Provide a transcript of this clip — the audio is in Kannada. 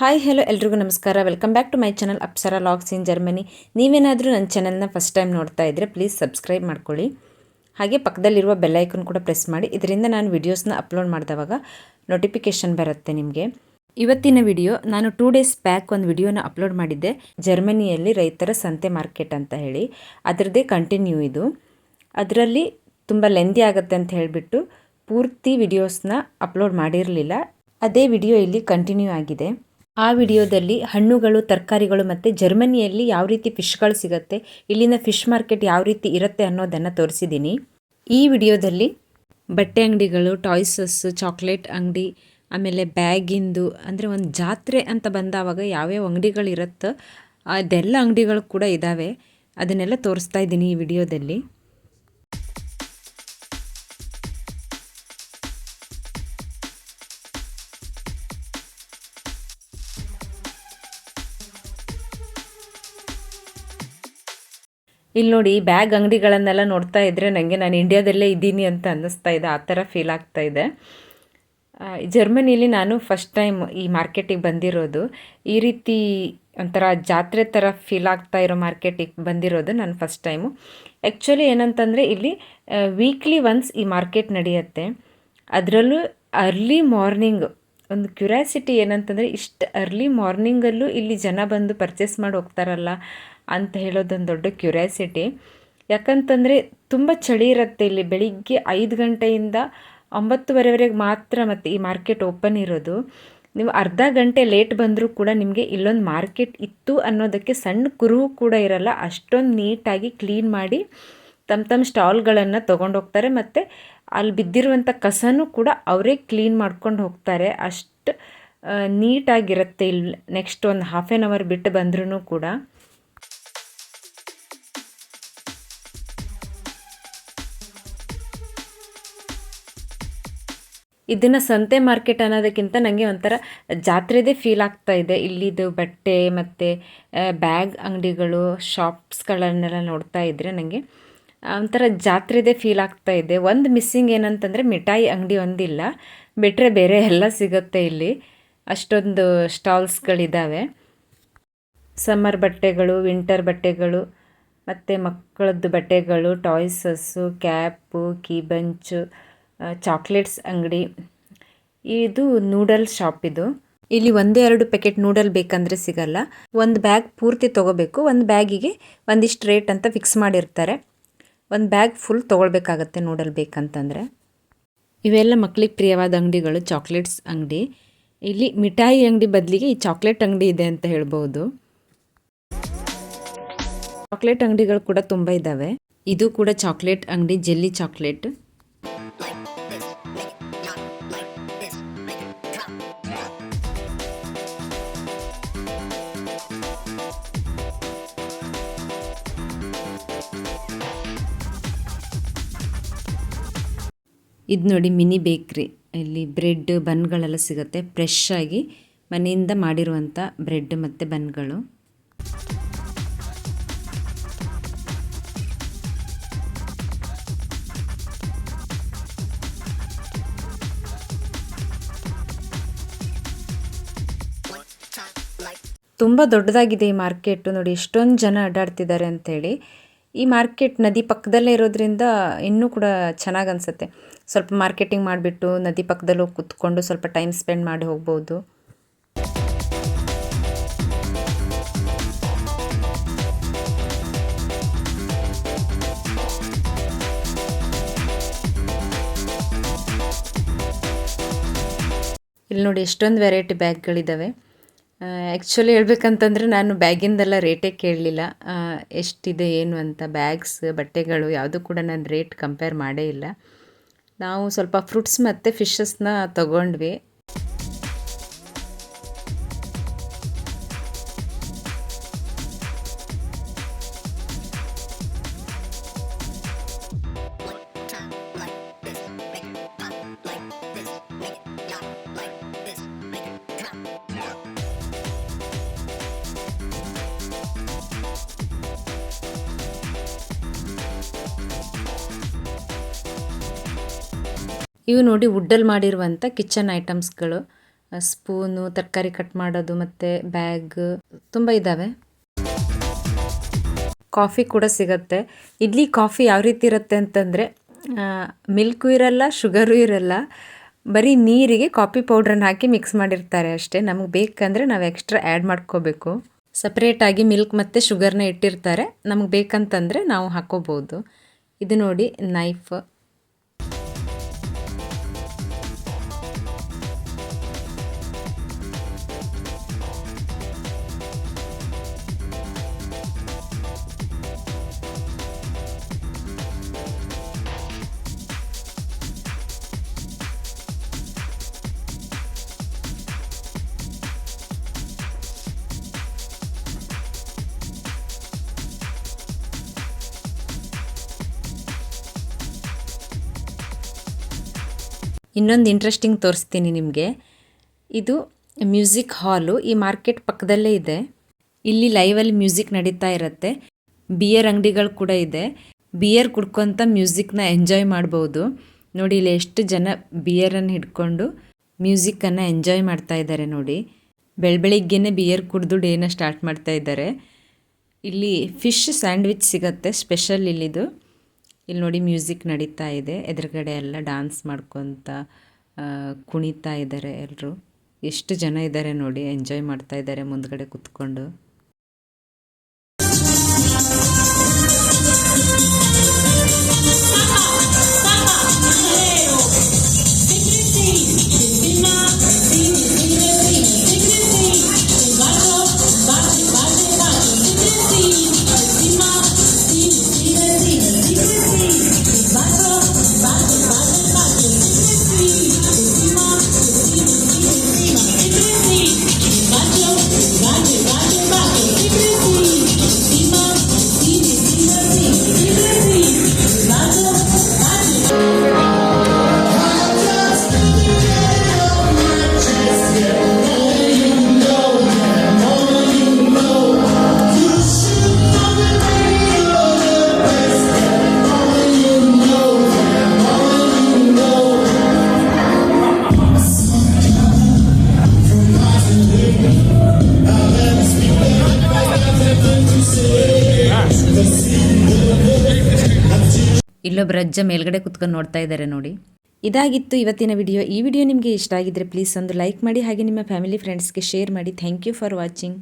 ಹಾಯ್ ಹಲೋ ಎಲ್ರಿಗೂ ನಮಸ್ಕಾರ. Welcome back to my channel Apsara logs in Germany ನೀವೇನಾದರೂ ನನ್ನ ಚಾನಲ್ನ ಫಸ್ಟ್ ಟೈಮ್ ನೋಡ್ತಾ ಇದ್ದರೆ ಪ್ಲೀಸ್ ಸಬ್ಸ್ಕ್ರೈಬ್ ಮಾಡ್ಕೊಳ್ಳಿ. ಹಾಗೆ ಪಕ್ಕದಲ್ಲಿರುವ ಬೆಲ್ ಐಕನ್ ಕೂಡ ಪ್ರೆಸ್ ಮಾಡಿ. ಇದರಿಂದ ನಾನು ವಿಡಿಯೋಸ್ನ ಅಪ್ಲೋಡ್ ಮಾಡಿದವಾಗ ನೋಟಿಫಿಕೇಷನ್ ಬರುತ್ತೆ ನಿಮಗೆ. ಇವತ್ತಿನ ವಿಡಿಯೋ ನಾನು ಟೂ ಡೇಸ್ ಬ್ಯಾಕ್ ಒಂದು ವಿಡಿಯೋನ ಅಪ್ಲೋಡ್ ಮಾಡಿದ್ದೆ. ಜರ್ಮನಿಯಲ್ಲಿ ರೈತರ ಸಂತೆ ಮಾರ್ಕೆಟ್ ಅಂತ ಹೇಳಿ. ಅದರದ್ದೇ ಕಂಟಿನ್ಯೂ ಇದು. ಅದರಲ್ಲಿ ತುಂಬ ಲೆಂದಿ ಆಗುತ್ತೆ ಅಂತ ಹೇಳಿಬಿಟ್ಟು ಪೂರ್ತಿ ವಿಡಿಯೋಸ್ನ ಅಪ್ಲೋಡ್ ಮಾಡಿರಲಿಲ್ಲ. ಅದೇ ವಿಡಿಯೋ ಇಲ್ಲಿ ಕಂಟಿನ್ಯೂ ಆಗಿದೆ. ಆ ವಿಡಿಯೋದಲ್ಲಿ ಹಣ್ಣುಗಳು, ತರಕಾರಿಗಳು ಮತ್ತು ಜರ್ಮನಿಯಲ್ಲಿ ಯಾವ ರೀತಿ ಫಿಶ್ಗಳು ಸಿಗುತ್ತೆ, ಇಲ್ಲಿನ ಫಿಶ್ ಮಾರ್ಕೆಟ್ ಯಾವ ರೀತಿ ಇರುತ್ತೆ ಅನ್ನೋದನ್ನು ತೋರಿಸಿದ್ದೀನಿ ಈ ವಿಡಿಯೋದಲ್ಲಿ ಬಟ್ಟೆ ಅಂಗಡಿಗಳು ಟಾಯ್ಸಸ್ಸು ಚಾಕ್ಲೇಟ್ ಅಂಗಡಿ, ಆಮೇಲೆ ಬ್ಯಾಗಿಂದು, ಅಂದರೆ ಒಂದು ಜಾತ್ರೆ ಅಂತ ಬಂದಾವಾಗ ಯಾವ್ಯಾವ ಅಂಗಡಿಗಳಿರುತ್ತೋ ಅದೆಲ್ಲ ಅಂಗಡಿಗಳು ಕೂಡ ಇದ್ದಾವೆ ಅದನ್ನೆಲ್ಲ ತೋರಿಸ್ತಾ ಇದ್ದೀನಿ ಈ ವಿಡಿಯೋದಲ್ಲಿ. ಇಲ್ಲಿ ನೋಡಿ ಬ್ಯಾಗ್ ಅಂಗಡಿಗಳನ್ನೆಲ್ಲ ನೋಡ್ತಾ ಇದ್ದರೆ ನನಗೆ ನಾನು ಇಂಡಿಯಾದಲ್ಲೇ ಇದ್ದೀನಿ ಅಂತ ಅನ್ನಿಸ್ತಾ ಇದೆ, ಆ ಥರ ಫೀಲ್ ಆಗ್ತಾ ಇದೆ. ಜರ್ಮನಿಲಿ ನಾನು ಫಸ್ಟ್ ಟೈಮ್ ಈ ಮಾರ್ಕೆಟಿಗೆ ಬಂದಿರೋದು. ಈ ರೀತಿ ಒಂಥರ ಜಾತ್ರೆ ಥರ ಫೀಲ್ ಆಗ್ತಾ ಇರೋ ಮಾರ್ಕೆಟಿಗೆ ಬಂದಿರೋದು ನಾನು ಫಸ್ಟ್ ಟೈಮು ಆ್ಯಕ್ಚುಲಿ ಏನಂತಂದರೆ ಇಲ್ಲಿ ವೀಕ್ಲಿ ಒನ್ಸ್ ಈ ಮಾರ್ಕೆಟ್ ನಡೆಯುತ್ತೆ. ಅದರಲ್ಲೂ ಅರ್ಲಿ ಮಾರ್ನಿಂಗ್ ಒಂದು ಕ್ಯೂರ್ಯಾಸಿಟಿ ಏನಂತಂದರೆ ಇಷ್ಟು ಅರ್ಲಿ ಮಾರ್ನಿಂಗಲ್ಲೂ ಇಲ್ಲಿ ಜನ ಬಂದು ಪರ್ಚೇಸ್ ಮಾಡಿ ಹೋಗ್ತಾರಲ್ಲ ಅಂತ ಹೇಳೋದೊಂದು ದೊಡ್ಡ ಕ್ಯೂರಿಯಾಸಿಟಿ ಯಾಕಂತಂದರೆ ತುಂಬ ಚಳಿ ಇರುತ್ತೆ ಇಲ್ಲಿ ಬೆಳಿಗ್ಗೆ ಐದು ಗಂಟೆಯಿಂದ ಒಂಬತ್ತುವರೆವರೆಗೆ ಮಾತ್ರ ಮತ್ತು ಈ ಮಾರ್ಕೆಟ್ ಓಪನ್ ಇರೋದು. ನೀವು ಅರ್ಧ ಗಂಟೆ ಲೇಟ್ ಬಂದರೂ ಕೂಡ ನಿಮಗೆ ಇಲ್ಲೊಂದು ಮಾರ್ಕೆಟ್ ಇತ್ತು ಅನ್ನೋದಕ್ಕೆ ಸಣ್ಣ ಕುರು ಕೂಡ ಇರಲ್ಲ. ಅಷ್ಟೊಂದು ನೀಟಾಗಿ ಕ್ಲೀನ್ ಮಾಡಿ ತಮ್ಮ ತಮ್ಮ ಸ್ಟಾಲ್ಗಳನ್ನು ತೊಗೊಂಡು ಮತ್ತು ಅಲ್ಲಿ ಬಿದ್ದಿರುವಂಥ ಕಸನೂ ಕೂಡ ಅವರೇ ಕ್ಲೀನ್ ಮಾಡ್ಕೊಂಡು ಹೋಗ್ತಾರೆ. ಅಷ್ಟು ನೀಟಾಗಿರುತ್ತೆ ಇಲ್ಲಿ ನೆಕ್ಸ್ಟ್ ಒಂದು ಹಾಫ್ ಆ್ಯನ್ ಅವರ್ ಬಿಟ್ಟು ಬಂದ್ರೂ ಕೂಡ. ಇದನ್ನು ಸಂತೆ ಮಾರ್ಕೆಟ್ ಅನ್ನೋದಕ್ಕಿಂತ ನನಗೆ ಒಂಥರ ಜಾತ್ರೆದೇ ಫೀಲ್ ಆಗ್ತಾ ಇದೆ. ಇಲ್ಲಿದು ಬಟ್ಟೆ ಮತ್ತು ಬ್ಯಾಗ್ ಅಂಗಡಿಗಳು ಶಾಪ್ಸ್ಗಳನ್ನೆಲ್ಲ ನೋಡ್ತಾ ಇದ್ದರೆ ನನಗೆ ಒಂಥರ ಜಾತ್ರೆದೇ ಫೀಲ್ ಆಗ್ತಾ ಇದೆ. ಒಂದು ಮಿಸ್ಸಿಂಗ್ ಏನಂತಂದರೆ ಮಿಠಾಯಿ ಅಂಗಡಿ ಒಂದಿಲ್ಲ. ಬಿಟ್ಟರೆ ಬೇರೆ ಎಲ್ಲ ಸಿಗುತ್ತೆ ಇಲ್ಲಿ. ಅಷ್ಟೊಂದು ಸ್ಟಾಲ್ಸ್ಗಳಿದ್ದಾವೆ ಸಮ್ಮರ್ ಬಟ್ಟೆಗಳು ವಿಂಟರ್ ಬಟ್ಟೆಗಳು, ಮತ್ತು ಮಕ್ಕಳದ್ದು ಬಟ್ಟೆಗಳು ಟಾಯ್ಸಸ್ಸು ಕ್ಯಾಪು ಕೀಬಂಚು ಚಾಕ್ಲೇಟ್ಸ್ ಅಂಗಡಿ. ಇದು ನೂಡಲ್ ಶಾಪ್ ಇದು. ಇಲ್ಲಿ ಒಂದೇ ಎರಡು ಪ್ಯಾಕೆಟ್ ನೂಡಲ್ ಬೇಕಂದ್ರೆ ಸಿಗಲ್ಲ. ಒಂದು ಬ್ಯಾಗ್ ಪೂರ್ತಿ ತಗೋಬೇಕು. ಒಂದು ಬ್ಯಾಗಿಗೆ ಒಂದಿಷ್ಟು ರೇಟ್ ಅಂತ ಫಿಕ್ಸ್ ಮಾಡಿರ್ತಾರೆ. ಒಂದು ಬ್ಯಾಗ್ ಫುಲ್ ತೊಗೊಳ್ಬೇಕಾಗತ್ತೆ ನೂಡಲ್ ಬೇಕಂತಂದರೆ. ಇವೆಲ್ಲ ಮಕ್ಕಳಿಗೆ ಪ್ರಿಯವಾದ ಅಂಗಡಿಗಳು ಚಾಕ್ಲೇಟ್ಸ್ ಅಂಗಡಿ. ಇಲ್ಲಿ ಮಿಠಾಯಿ ಅಂಗಡಿ ಬದಲಿಗೆ ಈ ಚಾಕ್ಲೇಟ್ ಅಂಗಡಿ ಇದೆ ಅಂತ ಹೇಳ್ಬೋದು. ಚಾಕ್ಲೇಟ್ ಅಂಗಡಿಗಳು ಕೂಡ ತುಂಬ ಇದ್ದಾವೆ ಇದು ಕೂಡ ಚಾಕ್ಲೇಟ್ ಅಂಗಡಿ ಜೆಲ್ಲಿ ಚಾಕ್ಲೇಟ್ ಇದು ನೋಡಿ ಮಿನಿ ಬೇಕ್ರಿ. ಇಲ್ಲಿ ಬ್ರೆಡ್ ಬನ್ಗಳೆಲ್ಲ ಸಿಗುತ್ತೆ. ಫ್ರೆಶ್ ಆಗಿ ಮನೆಯಿಂದ ಮಾಡಿರುವಂಥ ಬ್ರೆಡ್ ಮತ್ತು ಬನ್ಗಳು. ತುಂಬ ದೊಡ್ಡದಾಗಿದೆ ಈ ಮಾರ್ಕೆಟು. ನೋಡಿ, ಎಷ್ಟೊಂದು ಜನ ಅಡ್ಡಾಡ್ತಿದ್ದಾರೆ ಅಂಥೇಳಿ ಈ ಮಾರ್ಕೆಟ್ ನದಿ ಪಕ್ಕದಲ್ಲೇ ಇರೋದ್ರಿಂದ ಇನ್ನೂ ಕೂಡ ಚೆನ್ನಾಗಿ ಅನಿಸುತ್ತೆ. ಸ್ವಲ್ಪ ಮಾರ್ಕೆಟಿಂಗ್ ಮಾಡಿಬಿಟ್ಟು ನದಿ ಪಕ್ಕದಲ್ಲೂ ಕೂತ್ಕೊಂಡು ಸ್ವಲ್ಪ ಟೈಮ್ ಸ್ಪೆಂಡ್ ಮಾಡಿ ಹೋಗ್ಬೋದು. ಇಲ್ಲಿ ನೋಡಿ ಎಷ್ಟೊಂದು ವೆರೈಟಿ ಬ್ಯಾಗ್ಗಳಿದ್ದಾವೆ ಆ್ಯಕ್ಚುಲಿ ಹೇಳ್ಬೇಕಂತಂದರೆ ನಾನು ಬ್ಯಾಗಿಂದೆಲ್ಲ ರೇಟೇ ಕೇಳಲಿಲ್ಲ. ಎಷ್ಟಿದೆ, ಏನು ಅಂತ ಬ್ಯಾಗ್ಸ್ ಬಟ್ಟೆಗಳು ಯಾವುದು ಕೂಡ ನಾನು ರೇಟ್ ಕಂಪೇರ್ ಮಾಡೇ ಇಲ್ಲ. ನಾವು ಸ್ವಲ್ಪ ಫ್ರೂಟ್ಸ್ ಮತ್ತು ಫಿಶಸ್ನ ತಗೊಂಡ್ವಿ. ಇವು ನೋಡಿ ವುಡ್ಡಲ್ಲಿ ಮಾಡಿರುವಂಥ ಕಿಚನ್ ಐಟಮ್ಸ್ಗಳು. ಸ್ಪೂನು, ತರಕಾರಿ ಕಟ್ ಮಾಡೋದು ಮತ್ತು ಬ್ಯಾಗ್ ತುಂಬ ಇದ್ದಾವೆ ಕಾಫಿ ಕೂಡ ಸಿಗತ್ತೆ. ಇಲ್ಲಿ ಕಾಫಿ ಯಾವ ರೀತಿ ಇರುತ್ತೆ ಅಂತಂದರೆ ಮಿಲ್ಕು ಇರಲ್ಲ, ಶುಗರು ಇರಲ್ಲ, ಬರೀ ನೀರಿಗೆ ಕಾಫಿ ಪೌಡ್ರನ್ನ ಹಾಕಿ ಮಿಕ್ಸ್ ಮಾಡಿರ್ತಾರೆ ಅಷ್ಟೇ. ನಮಗೆ ಬೇಕಂದರೆ ನಾವು ಎಕ್ಸ್ಟ್ರಾ ಆ್ಯಡ್ ಮಾಡ್ಕೋಬೇಕು. ಸಪ್ರೇಟಾಗಿ ಮಿಲ್ಕ್ ಮತ್ತು ಶುಗರ್ನ ಇಟ್ಟಿರ್ತಾರೆ. ನಮಗೆ ಬೇಕಂತಂದರೆ ನಾವು ಹಾಕೋಬೋದು. ಇದು ನೋಡಿ ನೈಫ್. ಇನ್ನೊಂದು ಇಂಟ್ರೆಸ್ಟಿಂಗ್ ತೋರಿಸ್ತೀನಿ ನಿಮಗೆ. ಇದು ಮ್ಯೂಸಿಕ್ ಹಾಲು, ಈ ಮಾರ್ಕೆಟ್ ಪಕ್ಕದಲ್ಲೇ ಇದೆ. ಇಲ್ಲಿ ಲೈವಲ್ಲಿ ಮ್ಯೂಸಿಕ್ ನಡೀತಾ ಇರುತ್ತೆ. ಬಿಯರ್ ಅಂಗಡಿಗಳು ಕೂಡ ಇದೆ. ಬಿಯರ್ ಕುಡ್ಕೊತ ಮ್ಯೂಸಿಕ್ನ ಎಂಜಾಯ್ ಮಾಡ್ಬೋದು. ನೋಡಿ, ಇಲ್ಲಿ ಎಷ್ಟು ಜನ ಬಿಯರನ್ನು ಹಿಡ್ಕೊಂಡು ಮ್ಯೂಸಿಕ್ಕನ್ನು ಎಂಜಾಯ್ ಮಾಡ್ತಾ ಇದ್ದಾರೆ ನೋಡಿ. ಬೆಳಬೆಳಿಗ್ಗೆನೇ ಬಿಯರ್ ಕುಡಿದು ಡೇನ ಸ್ಟಾರ್ಟ್ ಮಾಡ್ತಾ ಇದ್ದಾರೆ. ಇಲ್ಲಿ ಫಿಶ್ ಸ್ಯಾಂಡ್ವಿಚ್ ಸಿಗತ್ತೆ ಸ್ಪೆಷಲ್ ಇಲ್ಲಿದು. ಇಲ್ಲಿ ನೋಡಿ ಮ್ಯೂಸಿಕ್ ನಡೀತಾ ಇದೆ. ಎದುರುಗಡೆ ಎಲ್ಲ ಡಾನ್ಸ್ ಮಾಡ್ಕೊತ ಕುಣಿತಾ ಇದ್ದಾರೆ ಎಲ್ಲರೂ ಎಷ್ಟು ಜನ ಇದ್ದಾರೆ ನೋಡಿ, ಎಂಜಾಯ್ ಮಾಡ್ತಾ ಇದ್ದಾರೆ ಮುಂದ್ಗಡೆ ಕುತ್ಕೊಂಡು. ಇಲ್ಲೊಬ್ಬ ಅಜ್ಜ ಮೇಲ್ಗಡೆ ಕುತ್ಕೊಂಡು ನೋಡ್ತಾ ಇದ್ದಾರೆ ನೋಡಿ. ಇದಾಗಿತ್ತು ಇವತ್ತಿನ ವಿಡಿಯೋ. ಈ ವಿಡಿಯೋ ನಿಮಗೆ ಇಷ್ಟ ಆಗಿದ್ರೆ ಪ್ಲೀಸ್ ಒಂದು ಲೈಕ್ ಮಾಡಿ ಹಾಗೆ ನಿಮ್ಮ ಫ್ಯಾಮಿಲಿ ಫ್ರೆಂಡ್ಸ್ಗೆ ಶೇರ್ ಮಾಡಿ. Thank you for watching